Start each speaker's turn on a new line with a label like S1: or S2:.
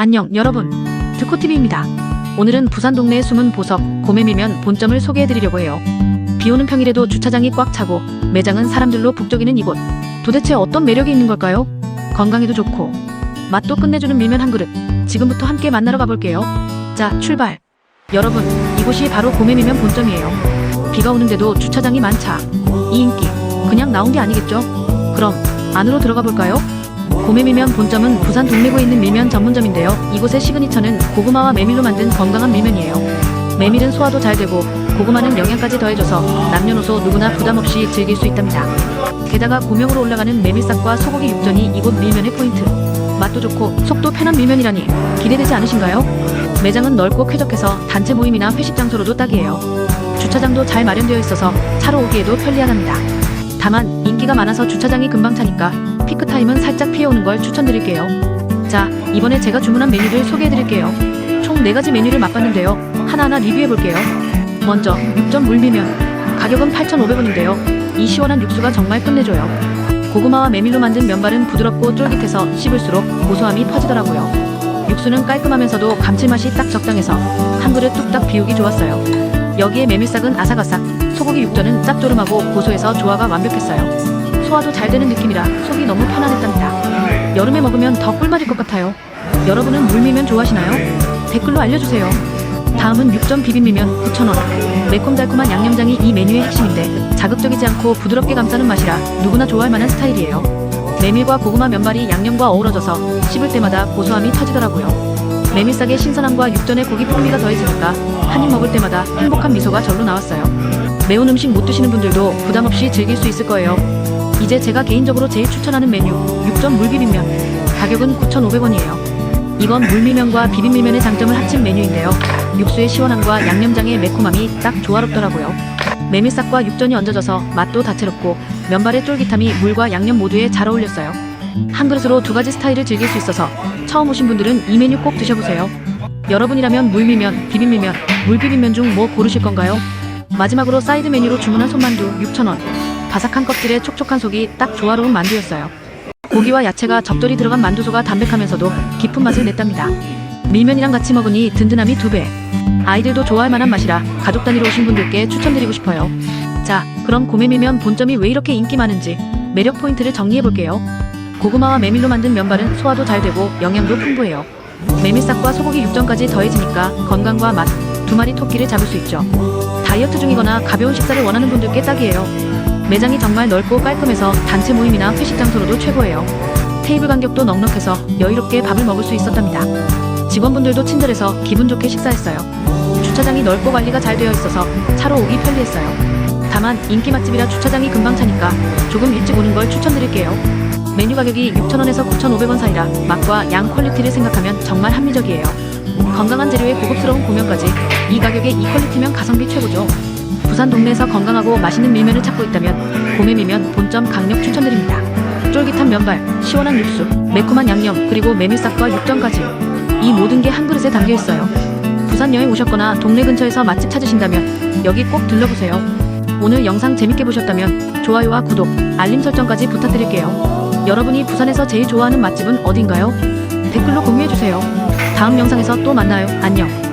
S1: 안녕 여러분. 드코TV입니다. 오늘은 부산 동네의 숨은 보석 고메밀면 본점을 소개해드리려고 해요. 비오는 평일에도 주차장이 꽉 차고 매장은 사람들로 북적이는 이곳. 도대체 어떤 매력이 있는 걸까요? 건강에도 좋고 맛도 끝내주는 밀면 한 그릇. 지금부터 함께 만나러 가볼게요. 자 출발. 여러분 이곳이 바로 고메밀면 본점이에요. 비가 오는데도 주차장이 많자. 이 인기. 그냥 나온 게 아니겠죠? 그럼 안으로 들어가 볼까요? 고메밀면 본점은 부산 동래구에 있는 밀면 전문점인데요. 이곳의 시그니처는 고구마와 메밀로 만든 건강한 밀면이에요. 메밀은 소화도 잘 되고 고구마는 영양까지 더해져서 남녀노소 누구나 부담 없이 즐길 수 있답니다. 게다가 고명으로 올라가는 메밀싹과 소고기 육전이 이곳 밀면의 포인트. 맛도 좋고 속도 편한 밀면이라니 기대되지 않으신가요? 매장은 넓고 쾌적해서 단체 모임이나 회식 장소로도 딱이에요. 주차장도 잘 마련되어 있어서 차로 오기에도 편리하답니다. 다만 인기가 많아서 주차장이 금방 차니까 피크 타임은 살짝 피해오는 걸 추천드릴게요. 자, 이번에 제가 주문한 메뉴를 소개해드릴게요. 총 4가지 메뉴를 맛봤는데요. 하나하나 리뷰해볼게요. 먼저, 육전 물밀면. 가격은 8,500원인데요. 이 시원한 육수가 정말 끝내줘요. 고구마와 메밀로 만든 면발은 부드럽고 쫄깃해서 씹을수록 고소함이 퍼지더라고요. 육수는 깔끔하면서도 감칠맛이 딱 적당해서 한 그릇 뚝딱 비우기 좋았어요. 여기에 메밀싹은 아삭아삭, 소고기 육전은 짭조름하고 고소해서 조화가 완벽했어요. 소화도 잘 되는 느낌이라 속이 너무 편안했답니다. 여름에 먹으면 더 꿀맛일 것 같아요. 여러분은 물미면 좋아하시나요? 댓글로 알려주세요. 다음은 육전 비빔미면 9,000원. 매콤달콤한 양념장이 이 메뉴의 핵심인데 자극적이지 않고 부드럽게 감싸는 맛이라 누구나 좋아할 만한 스타일이에요. 메밀과 고구마 면발이 양념과 어우러져서 씹을 때마다 고소함이 터지더라고요. 메밀싹의 신선함과 육전의 고기 풍미가 더해지니까 한 입 먹을 때마다 행복한 미소가 절로 나왔어요. 매운 음식 못 드시는 분들도 부담 없이 즐길 수 있을 거예요. 이제 제가 개인적으로 제일 추천하는 메뉴 육전 물비빔면 가격은 9,500원이에요. 이건 물밀면과 비빔밀면의 장점을 합친 메뉴인데요. 육수의 시원함과 양념장의 매콤함이 딱 조화롭더라고요. 메밀싹과 육전이 얹어져서 맛도 다채롭고 면발의 쫄깃함이 물과 양념 모두에 잘 어울렸어요. 한 그릇으로 두 가지 스타일을 즐길 수 있어서 처음 오신 분들은 이 메뉴 꼭 드셔보세요. 여러분이라면 물밀면, 비빔밀면, 물비빔면 중 뭐 고르실 건가요? 마지막으로 사이드 메뉴로 주문한 손만두 6,000원. 바삭한 껍질에 촉촉한 속이 딱 조화로운 만두였어요. 고기와 야채가 적절히 들어간 만두소가 담백하면서도 깊은 맛을 냈답니다. 밀면이랑 같이 먹으니 든든함이 두 배. 아이들도 좋아할 만한 맛이라 가족 단위로 오신 분들께 추천드리고 싶어요. 자, 그럼 고메 밀면 본점이 왜 이렇게 인기 많은지 매력 포인트를 정리해 볼게요. 고구마와 메밀로 만든 면발은 소화도 잘 되고 영양도 풍부해요. 메밀싹과 소고기 육전까지 더해지니까 건강과 맛, 두 마리 토끼를 잡을 수 있죠. 다이어트 중이거나 가벼운 식사를 원하는 분들께 딱이에요. 매장이 정말 넓고 깔끔해서 단체 모임이나 회식 장소로도 최고예요. 테이블 간격도 넉넉해서 여유롭게 밥을 먹을 수 있었답니다. 직원분들도 친절해서 기분 좋게 식사했어요. 주차장이 넓고 관리가 잘 되어 있어서 차로 오기 편리했어요. 다만 인기 맛집이라 주차장이 금방 차니까 조금 일찍 오는 걸 추천드릴게요. 메뉴 가격이 6,000원에서 9,500원 사이라 맛과 양 퀄리티를 생각하면 정말 합리적이에요. 건강한 재료에 고급스러운 고명까지 이 가격에 이 퀄리티면 가성비 최고죠. 부산 동네에서 건강하고 맛있는 밀면을 찾고 있다면 고메밀면 본점 강력 추천드립니다. 쫄깃한 면발, 시원한 육수, 매콤한 양념, 그리고 메밀싹과 육전까지 이 모든 게 한 그릇에 담겨 있어요. 부산 여행 오셨거나 동네 근처에서 맛집 찾으신다면 여기 꼭 들러보세요. 오늘 영상 재밌게 보셨다면 좋아요와 구독, 알림 설정까지 부탁드릴게요. 여러분이 부산에서 제일 좋아하는 맛집은 어딘가요? 댓글로 공유해주세요. 다음 영상에서 또 만나요. 안녕.